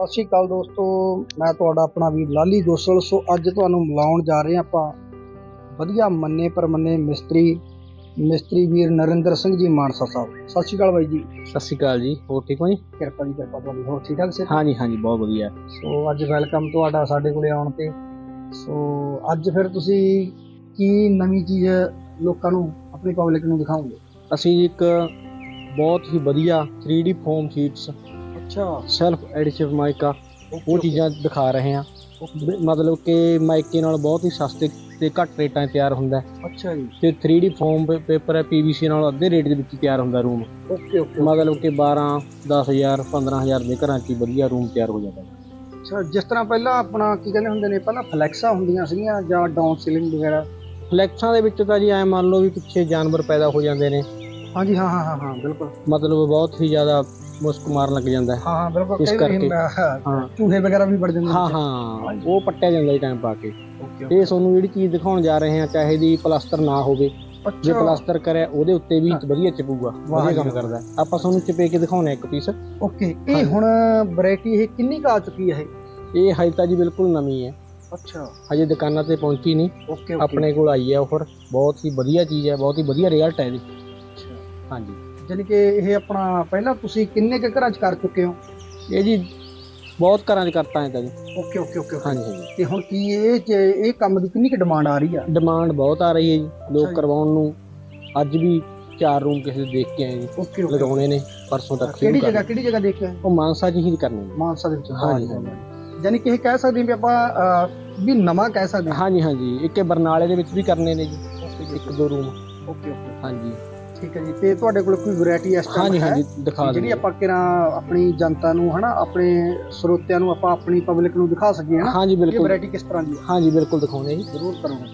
ਸਤਿ ਸ਼੍ਰੀ ਅਕਾਲ ਦੋਸਤੋ ਮੈਂ ਤੁਹਾਡਾ ਆਪਣਾ ਵੀਰ ਲਾਲੀ ਗੋਸਲ ਸੋ ਅੱਜ ਤੁਹਾਨੂੰ ਮਿਲਾਉਣ ਜਾ ਰਹੇ ਆਪਾਂ। ਵਧੀਆ ਮੰਨੇ ਪਰ ਮੰਨੇ ਮਿਸਤਰੀ ਮਿਸਤਰੀ ਵੀਰ ਨਰਿੰਦਰ ਸਿੰਘ ਜੀ ਮਾਨਸਾ ਸਾਹਿਬ। ਸਤਿ ਸ਼੍ਰੀ ਅਕਾਲ ਬਾਈ ਜੀ। ਸਤਿ ਸ਼੍ਰੀ ਅਕਾਲ ਜੀ। ਹੋਰ ਠੀਕ ਹੋ ਜੀ? ਕਿਰਪਾ ਜੀ ਕਿਰਪਾ ਤੁਹਾਡੀ। ਹੋਰ ਠੀਕ ਠਾਕ ਸੇ ਹਾਂਜੀ ਹਾਂਜੀ ਬਹੁਤ ਵਧੀਆ। ਸੋ ਅੱਜ ਵੈਲਕਮ ਤੁਹਾਡਾ ਸਾਡੇ ਕੋਲੇ ਆਉਣ ਤੇ। ਸੋ ਅੱਜ ਫਿਰ ਤੁਸੀਂ ਕੀ ਨਵੀਂ ਚੀਜ਼ ਲੋਕਾਂ ਨੂੰ ਆਪਣੀ ਪਬਲਿਕ ਨੂੰ ਦਿਖਾਓਗੇ? ਅਸੀਂ ਇੱਕ ਬਹੁਤ ਹੀ ਵਧੀਆ 3D ਫੋਮ ਸ਼ੀਟਸ ਅੱਛਾ। ਸੈਲਫ ਐਡੀਟਿਵ ਮਾਈਕਾ ਉਹ ਚੀਜ਼ਾਂ ਦਿਖਾ ਰਹੇ ਬ- ਮਤਲਬ ਕਿ ਮਾਈਕੇ ਨਾਲ ਬਹੁਤ ਹੀ ਸਸਤੇ ਤੇ ਘੱਟ ਰੇਟਾਂ 'ਚ ਤਿਆਰ ਹੁੰਦਾ। ਅੱਛਾ ਜੀ। ਤੇ 3D ਫੋਮ ਪੇਪਰ ਹੈ PVC ਨਾਲ ਅੱਧੇ ਰੇਟ ਦੇ ਵਿੱਚ ਤਿਆਰ ਹੁੰਦਾ ਰੂਮ ਓਕੇ ਓਕੇ ਮਤਲਬ ਕਿ 12 10000 15000 ਦੇ ਘਰਾਂ 'ਚ ਹੀ ਵਧੀਆ ਰੂਮ ਤਿਆਰ ਹੋ ਜਾਂਦਾ। ਅੱਛਾ ਜਿਸ ਤਰ੍ਹਾਂ ਪਹਿਲਾਂ ਆਪਣਾ ਕੀ ਕਹਿੰਦੇ ਹੁੰਦੇ ਨੇ ਪਹਿਲਾਂ ਫਲੈਕਸਾਂ ਹੁੰਦੀਆਂ ਸੀਗੀਆਂ ਜਾਂ ਡਾਊਨ ਸੀਲਿੰਗ ਵਗੈਰਾ? ਫਲੈਕਸਾਂ ਦੇ ਵਿੱਚ ਤਾਂ ਜੀ ਐ ਮੰਨ ਲਓ ਵੀ ਪਿੱਛੇ ਜਾਨਵਰ ਪੈਦਾ ਹੋ ਜਾਂਦੇ ਨੇ। ਹਾਂਜੀ ਹਾਂ ਹਾਂ ਹਾਂ ਹਾਂ ਬਿਲਕੁਲ। ਮਤਲਬ ਬਹੁਤ ਹੀ ਜ਼ਿਆਦਾ ਮੁਸਕ ਮਾਰਨ ਲੱਗ ਜਾਂਦਾ ਹੈ। ਹਾਂ ਹਾਂ ਬਿਲਕੁਲ ਇਸ ਕਰਕੇ। ਹਾਂ, ਹਾਂ। ਚੂਹੇ ਵਗੈਰਾ ਵੀ ਵੜ ਜਾਂਦੇ ਹਾਂ। ਹਾਂ ਉਹ ਪੱਟਿਆ ਜਾਂਦਾ ਜੀ ਟਾਈਮ ਪਾ ਕੇ। ਓਕੇ ਇਹ ਤੁਹਾਨੂੰ ਜਿਹੜੀ ਚੀਜ਼ ਦਿਖਾਉਣ ਜਾ ਰਹੇ ਹਾਂ ਚਾਹੇ ਦੀ ਪਲਾਸਟਰ ਨਾ ਹੋਵੇ ਜੇ ਪਲਾਸਟਰ ਕਰਿਆ ਉਹਦੇ ਉੱਤੇ ਵੀ ਵਧੀਆ ਚਿਪੂਗਾ ਵਧੀਆ ਕੰਮ। ਕਰਦਾ ਹੈ। ਆਪਾਂ ਤੁਹਾਨੂੰ ਚਿਪੇ ਕੇ ਦਿਖਾਉਣਾ ਇੱਕ ਪੀਸ ਓਕੇ ਇਹ। ਹੁਣ ਵੈਰਾਈਟੀ ਇਹ ਕਿੰਨੀ ਕੁ ਚੁੱਕੀ ਹੈ ਇਹ? ਇਹ ਹਜੇ ਤਾਂ ਜੀ ਬਿਲਕੁਲ ਨਵੀਂ ਹੈ। ਅੱਛਾ। ਹਜੇ ਦੁਕਾਨਾਂ ਤੇ ਪਹੁੰਚੀ ਨਹੀਂ। ਆਪਣੇ ਕੋਲ ਆਈ ਹੈ ਆਫਰ ਬਹੁਤ ਹੀ ਵਧੀਆ ਚੀਜ਼ ਹੈ ਬਹੁਤ ਹੀ ਵਧੀਆ ਰਿਜ਼ਲਟ ਹੈ ਇਹਦੀ ਹਾਂਜੀ। ਜਾਨੀ ਕਿ ਇਹ ਆਪਣਾ ਪਹਿਲਾਂ ਤੁਸੀਂ ਕਿੰਨੇ ਕੁ ਘਰਾਂ 'ਚ ਕਰ ਚੁੱਕੇ ਹੋ? ਇਹ ਜੀ ਬਹੁਤ ਘਰਾਂ 'ਚ ਕਰਤਾ ਹੈ ਤਾਂ ਜੀ। Okay okay okay okay. ਹਾਂਜੀ ਹਾਂਜੀ। ਤੇ ਹੁਣ ਕੀ ਇਹ 'ਚ ਇਹ ਕੰਮ ਦੀ ਕਿੰਨੀ ਕੁ ਡਿਮਾਂਡ ਆ ਰਹੀ ਆ? ਡਿਮਾਂਡ ਬਹੁਤ ਆ ਰਹੀ ਹੈ ਜੀ ਅੱਛਾ ਲੋਕ ਜੀ। ਕਰਵਾਉਣ ਨੂੰ। ਅੱਜ ਵੀ ਚਾਰ ਰੂਮ ਕਿਸੇ ਦੇ ਦੇਖ ਕੇ ਆਏ ਜੀ। Okay okay. ਲਗਾਉਣੇ ਨੇ ਪਰਸੋਂ ਤੱਕ ਸ਼ੁਰੂ ਕਿਹੜੀ ਕਰਨੇ। ਜਗ੍ਹਾ ਕਿਹੜੀ ਜਗ੍ਹਾ ਦੇਖਿਆ ਉਹ ਮਾਨਸਾ 'ਚ ਹੀ ਕਰਨੇ ਨੇ। ਮਾਨਸਾ ਦੇ ਵਿੱਚ। ਹਾਂਜੀ, ਹਾਂਜੀ। ਜਾਨੀ ਕਿ ਇਹ ਕਹਿ ਸਕਦੇ ਹਾਂ ਵੀ ਆਪਾਂ ਅਹ, ਵੀ ਨਵਾਂ ਕਹਿ ਸਕਦੇ ਹਾਂ। ਹਾਂਜੀ ਹਾਂਜੀ। ਇੱਕ ਇਹ ਬਰਨਾਲੇ ਦੇ ਵਿੱਚ ਵੀ ਕਰਨੇ ਨੇ ਜੀ। ਇੱਕ ਦੋ ਰੂਮ ਓਕੇ ਓਕੇ। ਹਾਂਜੀ। ਠੀਕ ਹੈ ਜੀ। ਤੇ ਤੁਹਾਡੇ ਕੋਲ ਕੋਈ ਵੈਰਾਈਟੀ ਇਸ ਟਾਈਮ ਹਾਂਜੀ ਹੈ? ਹਾਂਜੀ ਦਿਖਾ ਜਿਹੜੀ ਆਪਾਂ ਕਿਰਾਂ ਆਪਣੀ ਜਨਤਾ ਨੂੰ ਹਨਾ ਆਪਣੇ ਸਰੋਤਿਆਂ ਨੂੰ ਆਪਾਂ ਆਪਣੀ ਪਬਲਿਕ ਨੂੰ ਦਿਖਾ ਸਕੀਏ ਹਨਾ? ਹਾਂਜੀ ਇਹ ਬਿਲਕੁਲ। ਵੈਰਾਈਟੀ ਕਿਸ ਤਰ੍ਹਾਂ ਦੀ ਹੈ? ਹਾਂਜੀ ਬਿਲਕੁਲ ਦਿਖਾਉਣੇ ਜੀ। ਜ਼ਰੂਰ ਕਰੋਗੇ।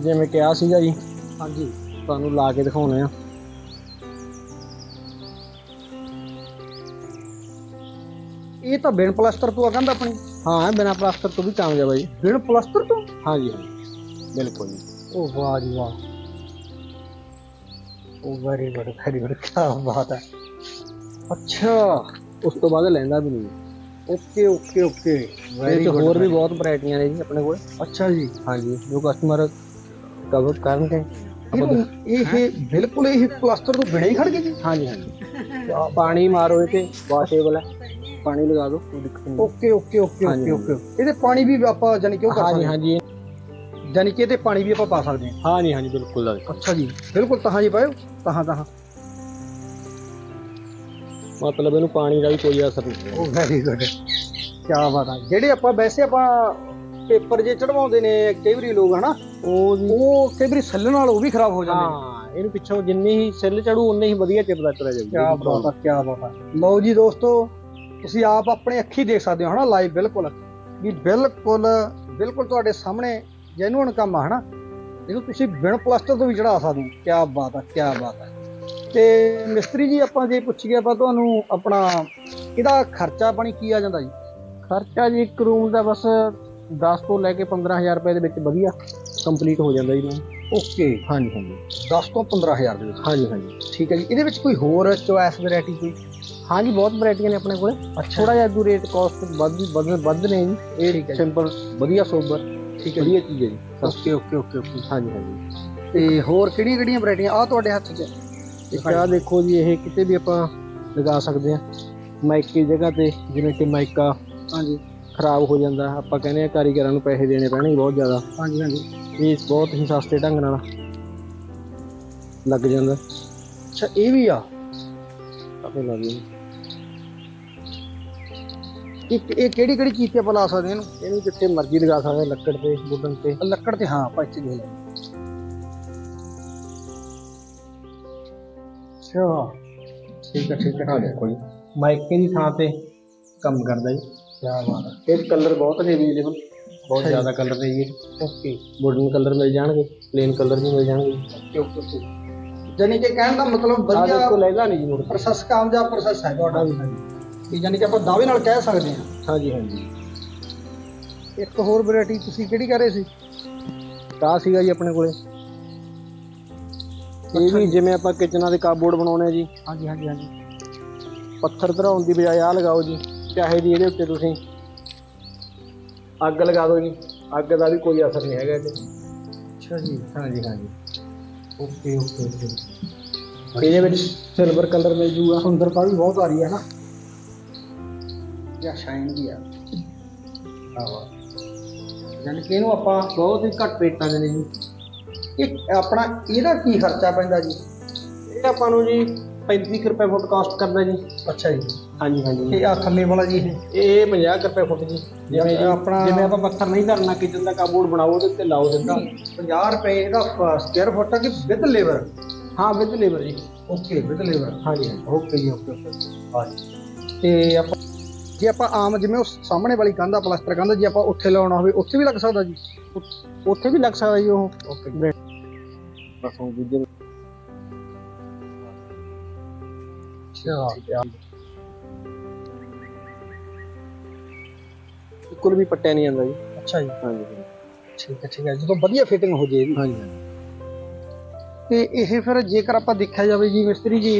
ਜਿਵੇਂ ਕਿਹਾ ਸੀਗਾ ਜੀ ਹਾਂਜੀ। ਤੁਹਾਨੂੰ ਲਾ ਕੇ ਦਿਖਾਉਣੇ ਆ। ਇਹ ਤਾਂ ਬਿਨ ਪਲਾਸਟਰ ਤੋਂ ਆ ਕਹਿੰਦਾ ਆਪਣੀ। ਹਾਂ ਬਿਨਾ ਪਲਾਸਟਰ ਤੋਂ ਵੀ ਕਾਮਯਾਬ ਹੈ ਜੀ ਬਿਨ ਪਲਾਸਟਰ ਤੋਂ ਹਾਂਜੀ ਹਾਂਜੀ ਬਿਲਕੁਲ ਜੀ ਉਹ ਵਾਹ ਜੀ ਵਾਹ ਉਹ ਵੈਰੀ ਗੁੱਡ ਵੈਰੀ ਗੁੱਡ ਕੀ ਬਾਤ ਹੈ ਅੱਛਾ ਉਸ ਤੋਂ ਬਾਅਦ ਲੈਂਦਾ ਵੀ ਨਹੀਂ ਓਕੇ ਓਕੇ ਓਕੇ ਇਹ 'ਚ ਹੋਰ ਵੀ ਬਹੁਤ ਵੈਰਾਈਟੀਆਂ ਨੇ ਜੀ ਆਪਣੇ ਕੋਲ ਅੱਛਾ ਜੀ ਹਾਂਜੀ ਜੋ ਕਸਟਮਰ ਕਵਰ ਕਰਨਗੇ ਆਪਾਂ ਇਹਨੂੰ ਇਹ ਬਿਲਕੁਲ ਇਹ ਪਲਾਸਟਰ ਤੋਂ ਬਿਨਾਂ ਹੀ ਖੜ ਗਏ ਜੀ ਹਾਂਜੀ ਹਾਂਜੀ ਪਾਣੀ ਮਾਰੋ ਇਹ ਤੇ ਵਾਸ਼ੇਬਲ ਹੈ ਪਾਣੀ ਲਗਾ ਦਿਓ ਕੋਈ ਦਿੱਕਤ ਨਹੀਂ। ਓਕੇ ਓਕੇ ਓਕੇ ਹਾਂਜੀ, ਓਕੇ ਓਕੇ। ਇਹਦੇ ਪਾਣੀ ਵੀ ਆਪਾਂ ਜਾਨੀ ਕਿ ਉਹ ਕਰ ਹਾਂਜੀ ਸਕਦੇ ਹਾਂਜੀ। ਹਾਂ ਜਾਨੀ ਕਿ ਇਹਦੇ ਪਾਣੀ ਵੀ ਆਪਾਂ ਪਾ ਸਕਦੇ ਹਾਂ। ਹਾਂਜੀ ਹਾਂਜੀ ਬਿਲਕੁਲ ਦਾ ਅੱਛਾ ਜੀ ਬਿਲਕੁਲ ਤਹਾਂ ਜੀ ਪਾਇਓ ਤਹਾਂ ਤਹਾਂ। ਮਤਲਬ ਇਹਨੂੰ ਪਾਣੀ ਦਾ ਵੀ ਕੋਈ ਅਸਰ ਨਹੀਂ। ਉਹ ਵੈਰੀ ਗੁੱਡ ਕੀ ਬਾਤ ਹੈ ਜਿਹੜੇ ਆਪਾਂ ਵੈਸੇ ਆਪਾਂ ਪੇਪਰ ਜੇ ਚੜਵਾਉਂਦੇ ਨੇ ਕਈ ਵਾਰੀ ਲੋਕ ਹਨਾ ਉਹ ਜੀ ਉਹ ਕਈ ਵਾਰੀ ਸੱਲਣ ਨਾਲ ਉਹ ਵੀ ਖਰਾਬ ਹੋ ਜਾਂਦੇ ਨੇ। ਹਾਂ ਇਹਨੂੰ ਪਿੱਛੋਂ ਜਿੰਨੀ ਹੀ ਸੈੱਲ ਚੜੂ ਉਨੇ ਹੀ ਵਧੀਆ ਚਿਪਦਾ ਕੀ ਜਾਊਗਾ। ਬਾਤ ਹੈ ਕੀ ਬਾਤ ਹੈ ਲਓ ਜੀ ਦੋਸਤੋ ਤੁਸੀਂ ਆਪ ਆਪਣੇ ਅੱਖੀ ਦੇਖ ਸਕਦੇ ਹੋ ਹਨਾ ਲਾਈਵ ਬਿਲਕੁਲ। ਵੀ ਬਿਲਕੁਲ ਬਿਲਕੁਲ ਤੁਹਾਡੇ ਸਾਹਮਣੇ ਜੈਨੂਨ ਕੰਮ ਆ ਹਨਾ। ਇਹਨੂੰ ਤੁਸੀਂ ਬਿਨ ਪਲਾਸਟਰ ਤੋਂ ਵੀ ਚੜਾ ਸਕਦੇ ਹੋ। ਕੀ ਬਾਤ ਹੈ ਕੀ ਬਾਤ ਹੈ ਤੇ ਮਿਸਤਰੀ ਜੀ ਆਪਾਂ ਜੇ ਪੁੱਛੀਏ ਆਪਾਂ ਤੁਹਾਨੂੰ ਆਪਣਾ ਇਹਦਾ ਖਰਚਾ ਪਾਣੀ ਕੀ ਆ ਜਾਂਦਾ ਜੀ? ਖਰਚਾ ਜੀ ਇੱਕ ਰੂਮ ਦਾ ਬਸ 10 ਤੋਂ ਲੈ ਕੇ 15000 ਰੁਪਏ ਦੇ ਵਿੱਚ ਵਧੀਆ ਕੰਪਲੀਟ ਹੋ ਜਾਂਦਾ ਜੀ room। ਓਕੇ। ਹਾਂਜੀ ਹਾਂਜੀ। 10 ਤੋਂ 15000 ਦੇ ਵਿੱਚ। ਹਾਂਜੀ ਹਾਂਜੀ। ਠੀਕ ਹੈ ਜੀ। ਇਹਦੇ ਵਿੱਚ ਕੋਈ ਹੋਰ ਚੋਇਸ ਵੈਰਾਈਟੀ ਕੋਈ? ਹਾਂਜੀ ਬਹੁਤ ਵੈਰਾਈਟੀਆਂ ਨੇ ਆਪਣੇ ਕੋਲੇ। ਥੋੜਾ ਜਿਹਾ ਦੂ ਰੇਟ ਕਾਸਟ ਵੱਧ ਵੱਧ ਵੱਧ ਨੇ ਜੀ। ਇਹ। ਸਿੰਪਲ ਵਧੀਆ ਸੋਬਰ ਠੀਕ ਹੈ ਵਧੀਆ ਚੀਜ਼ ਹੈ ਜੀ। Okay okay okay okay. ਹਾਂਜੀ ਹਾਂਜੀ। ਤੇ ਹੋਰ ਕਿਹੜੀਆਂ ਕਿਹੜੀਆਂ ਵੈਰਾਈਟੀਆਂ ਆ? ਤੁਹਾਡੇ ਹੱਥ 'ਚ। ਇੱਕ ਆਹ ਦੇਖੋ ਜੀ ਇਹ ਕਿਤੇ ਵੀ ਆਪਾਂ ਲਗਾ ਸਕਦੇ ਆ। ਮਾਈਕ ਜਗ੍ਹਾ ਤੇ ਜਿਵੇਂ ਕਿ ਮਾਈਕਾ ਹਾਂਜੀ। ਖਰਾਬ ਹੋ ਜਾਂਦਾ। ਆਪਾਂ ਕਹਿੰਦੇ ਆ ਕਾਰੀਗਰਾਂ ਨੂੰ ਪੈਸੇ ਦੇਣੇ ਪੈਣਗੇ ਬਹੁਤ ਜ਼ਿਆਦਾ। ਹਾਂਜੀ ਹਾਂਜੀ। ਇਹ ਬਹੁਤ ਹੀ ਸਸਤੇ ਢੰਗ ਨਾਲ ਲੱਗ ਜਾਂਦਾ। ਅੱਛਾ ਇਹ ਵੀ ਆ? ਆਪੇ ਲੱਗ ਜਾਂਦਾ ਇਹ ਕਿਹੜੀ ਕਿਹੜੀ ਚੀਜ਼ ਤੇ ਆਪਾਂ ਲਾ ਸਕਦੇ ਇਹਨੂੰ? ਇਹਨੂੰ ਜਿੱਥੇ ਮਰਜ਼ੀ ਲਗਾ ਸਕਦੇ ਲੱਕੜ ਤੇ ਵੁੱਡਨ ਤੇ। ਲੱਕੜ ਤੇ ਹਾਂ ਆਪਾਂ ਇੱਥੇ ਦੇਖ ਲੈਂਦੇ ਅੱਛਾ। ਠੀਕ ਹੈ ਠੀਕ ਹੈ। ਹਾਂ ਦੇਖੋ ਜੀ। ਮਾਈਕੇ ਦੀ ਥਾਂ ਤੇ ਕੰਮ ਕਰਦਾ ਜੀ? ਕੀ ਬਾਤ ਹੈ। ਇਹ ਕਲਰ ਬਹੁਤ ਨੇ ਅਵੇਲੇਬਲ ਬਹੁਤ ਅੱਛਾ ਜੀ। ਜ਼ਿਆਦਾ ਕਲਰ ਨੇ ਜੀ। ਓਕੇ ਵੁੱਡਨ ਕਲਰ ਮਿਲ ਜਾਣਗੇ ਪਲੇਨ ਕਲਰ ਵੀ ਮਿਲ ਜਾਣਗੇ। ਓਕੇ ਓਕੇ ਓਕੇ ਜਾਨੀ ਕਿ ਕਹਿਣ ਦਾ ਮਤਲਬ ਆ ਵਧੀਆ ਦੇਖੋ ਲੈਗਾ ਨਹੀਂ ਜੀ ਮੁੜ ਕੇ। ਪ੍ਰੋਸੈਸ ਕਾਮਯਾਬ ਪ੍ਰੋਸੈਸ ਹੈ ਤੁਹਾਡਾ। ਵੀ ਜਾਨੀ ਕਿ ਆਪਾਂ ਦਾਅਵੇ ਨਾਲ ਕਹਿ ਸਕਦੇ ਹਾਂ। ਹਾਂਜੀ ਹਾਂਜੀ। ਇੱਕ ਹੋਰ ਵੈਰਾਈਟੀ ਤੁਸੀਂ ਕਿਹੜੀ ਕਹਿ ਰਹੇ ਸੀ? ਤਾਂ ਸੀਗਾ ਜੀ ਆਪਣੇ ਕੋਲੇ। ਇਹ ਵੀ ਜਿਵੇਂ ਆਪਾਂ ਕਿਚਨਾਂ ਦੇ ਕਾਬੋਰਡ ਬਣਾਉਣੇ ਆ ਜੀ। ਹਾਂਜੀ ਹਾਂਜੀ ਹਾਂਜੀ। ਪੱਥਰ ਧਰਾਉਣ ਦੀ ਬਜਾਏ ਆ ਲਗਾਓ ਜੀ ਚਾਹੇ ਜੀ ਇਹਦੇ ਉੱਤੇ ਤੁਸੀਂ ਅੱਗ ਲਗਾ ਦਿਓ ਜੀ। ਅੱਗ ਦਾ ਵੀ ਕੋਈ ਅਸਰ ਨਹੀਂ ਹੈਗਾ ਇਹਦੇ। ਅੱਛਾ ਜੀ। ਹਾਂਜੀ ਹਾਂਜੀ। Okay okay okay. ਇਹਦੇ ਵਿੱਚ ਸਿਲਵਰ ਕਲਰ ਮਿਲ ਜੂਗਾ। ਸੁੰਦਰਤਾ ਵੀ ਬਹੁਤ ਆ ਰਹੀ ਹੈ ਨਾ। ਜਾਂ ਸ਼ਾਈਨ ਵੀ ਆ। ਆਵਾ ਯਾਨੀ ਕਿ ਇਹਨੂੰ ਆਪਾਂ ਬਹੁਤ ਹੀ ਘੱਟ ਰੇਟਾਂ ਦੇ ਨੇ ਜੀ। ਇਹ ਆਪਣਾ ਇਹਦਾ ਕੀ ਖਰਚਾ ਪੈਂਦਾ ਜੀ? ਇਹ ਆਪਾਂ ਨੂੰ ਜੀ 35 ਕੁ ਰੁਪਏ ਫੁੱਟ ਕਾਸਟ ਕਰਦਾ ਜੀ। ਅੱਛਾ ਜੀ। ਹਾਂਜੀ ਹਾਂਜੀ। ਤੇ ਆ ਥੱਲੇ ਵਾਲਾ ਜੀ ਇਹ? ਇਹ 50 ਕੁ ਰੁਪਏ ਫੁੱਟ ਜੀ। ਜਿਵੇਂ ਆਪਣਾ- ਜਿਵੇਂ ਆਪਾਂ ਪੱਥਰ ਨਹੀਂ ਧਰਨਾ ਕਿਚਨ ਦਾ ਕਾਬੋਰਡ ਬਣਾਓ ਉਹਦੇ ਉੱਤੇ ਲਾਓ ਸਿੱਧਾ। 50 ਰੁਪਏ ਇਹਦਾ ਸਕੁਅਰ ਫੁੱਟ ਕਿ ਵਿਦ ਲੇਬਰ ਹਾਂ ਵਿਦ ਲੇਬਰ ਜੀ। ਓਕੇ ਵਿਦ ਲੇਬਰ ਹਾਂਜੀ। ਓਕੇ ਜੀ ਓਕੇ ਓਕੇ ਹਾਂਜੀ ਤੇ ਆਪਾਂ ਜੇ ਆਪਾਂ ਆਮ ਜਿਵੇਂ ਉਹ ਸਾਹਮਣੇ ਵਾਲੀ ਕੰਧ ਆ ਪਲਾਸਟਰ ਕੰਧ ਜੇ ਆਪਾਂ ਉੱਥੇ ਲਾਉਣਾ ਹੋਵੇ ਉੱਥੇ ਵੀ ਲੱਗ ਸਕਦਾ ਜੀ। ਉੱਥੇ ਵੀ ਲੱਗ ਸਕਦਾ ਜੀ ਉਹ। ਓਕੇ ਬਸ ਉਹ ਦੂਜੇ ਅੱਛਾ ਬਿਲਕੁਲ ਵੀ ਪੱਟਿਆ ਨਹੀਂ ਜਾਂਦਾ ਜੀ। ਅੱਛਾ ਜੀ। ਹਾਂਜੀ ਠੀਕ ਹੈ ਠੀਕ ਹੈ। ਜਦੋਂ ਵਧੀਆ ਫਿਟਿੰਗ ਹੋ ਜੇ ਹਾਂਜੀ। ਤੇ ਇਹ ਫਿਰ ਜੇਕਰ ਆਪਾਂ ਦੇਖਿਆ ਜਾਵੇ ਜੀ ਮਿਸਤਰੀ ਜੀ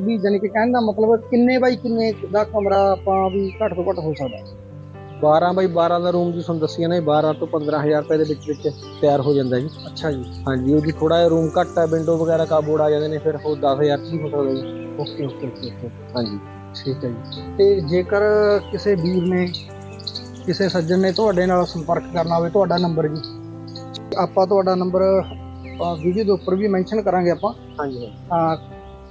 ਵੀ ਜਾਨੀ ਕਿ ਕਹਿਣ ਦਾ ਮਤਲਬ ਕਿੰਨੇ ਬਾਈ ਕਿੰਨੇ ਦਾ ਕਮਰਾ ਆਪਾਂ ਵੀ ਘੱਟ ਤੋਂ ਘੱਟ ਹੋ ਸਕਦਾ? 12 ਬਾਈ 12 ਦਾ ਰੂਮ ਜੀ ਤੁਹਾਨੂੰ ਦੱਸਿਆ ਨਾ 12 ਤੋਂ 15000 ਰੁਪਏ ਦੇ ਵਿੱਚ ਵਿੱਚ ਤਿਆਰ ਹੋ ਜਾਂਦਾ ਜੀ। ਅੱਛਾ ਜੀ। ਹਾਂਜੀ ਉਹਦੀ ਥੋੜਾ ਜਿਹਾ ਰੂਮ ਘੱਟ ਹੈ ਵਿੰਡੋ ਵਗੈਰਾ ਕਾਬੋਰਡ ਆ ਜਾਂਦੇ ਨੇ ਫਿਰ ਉਹ 10000 ਚ ਹੀ ਹੋ ਸਕਦਾ ਜੀ। ਓਕੇ ਓਕੇ ਓਕੇ ਹਾਂਜੀ। ਠੀਕ ਹੈ ਜੀ। ਤੇ ਜੇਕਰ ਕਿਸੇ ਵੀਰ ਨੇ ਕਿਸੇ ਸੱਜਣ ਨੇ ਤੁਹਾਡੇ ਨਾਲ ਸੰਪਰਕ ਕਰਨਾ ਹੋਵੇ ਤੁਹਾਡਾ ਨੰਬਰ ਜੀ। ਆਪਾਂ ਤੁਹਾਡਾ ਨੰਬਰ ਵੀਡੀਓ ਦੇ ਉੱਪਰ ਵੀ ਮੈਂਸ਼ਨ ਕਰਾਂਗੇ ਆਪਾਂ। ਹਾਂਜੀ ਤਾਂ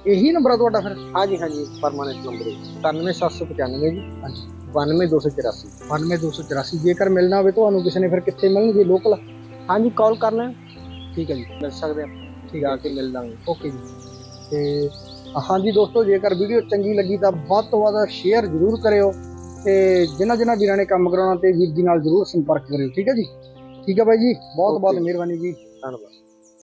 ਇਹੀ ਨੰਬਰ ਆ ਤੁਹਾਡਾ ਫਿਰ? ਹਾਂਜੀ ਹਾਂਜੀ ਪਰਮਾਨੈਂਟ ਨੰਬਰ ਹੈ। 97795 ਜੀ। ਹਾਂਜੀ। 92284 92284 ਜੇਕਰ ਮਿਲਣਾ ਹੋਵੇ ਤੁਹਾਨੂੰ ਕਿਸੇ ਨੇ ਫਿਰ ਕਿੱਥੇ ਮਿਲਣਗੇ? ਲੋਕਲ ਹਾਂਜੀ ਕਾਲ ਕਰ ਲੈਣ। ਠੀਕ ਹੈ ਜੀ। ਮਿਲ ਸਕਦੇ ਆ। ਠੀਕ ਹੈ। ਕੇ ਮਿਲ ਲਾਂਗੇ। ਓਕੇ ਜੀ। ਤੇ ਹਾਂਜੀ ਦੋਸਤੋ ਜੇਕਰ ਵੀਡੀਓ ਚੰਗੀ ਲੱਗੀ ਤਾਂ ਵੱਧ ਤੋਂ ਵੱਧ ਸ਼ੇਅਰ ਜ਼ਰੂਰ ਕਰਿਓ ਤੇ ਜਿਨ੍ਹਾਂ ਜਿਨ੍ਹਾਂ ਵੀਰਾਂ ਨੇ ਕੰਮ ਕਰਾਉਣਾ ਤੇ ਵੀਰ ਜੀ ਨਾਲ ਜ਼ਰੂਰ ਸੰਪਰਕ ਕਰਿਓ। ਠੀਕ ਹੈ ਜੀ? ਠੀਕ ਹੈ ਬਾਈ ਜੀ? ਬਹੁਤ ਬਹੁਤ. ਮਿਹਰਬਾਨੀ ਜੀ। ਧੰਨਵਾਦ।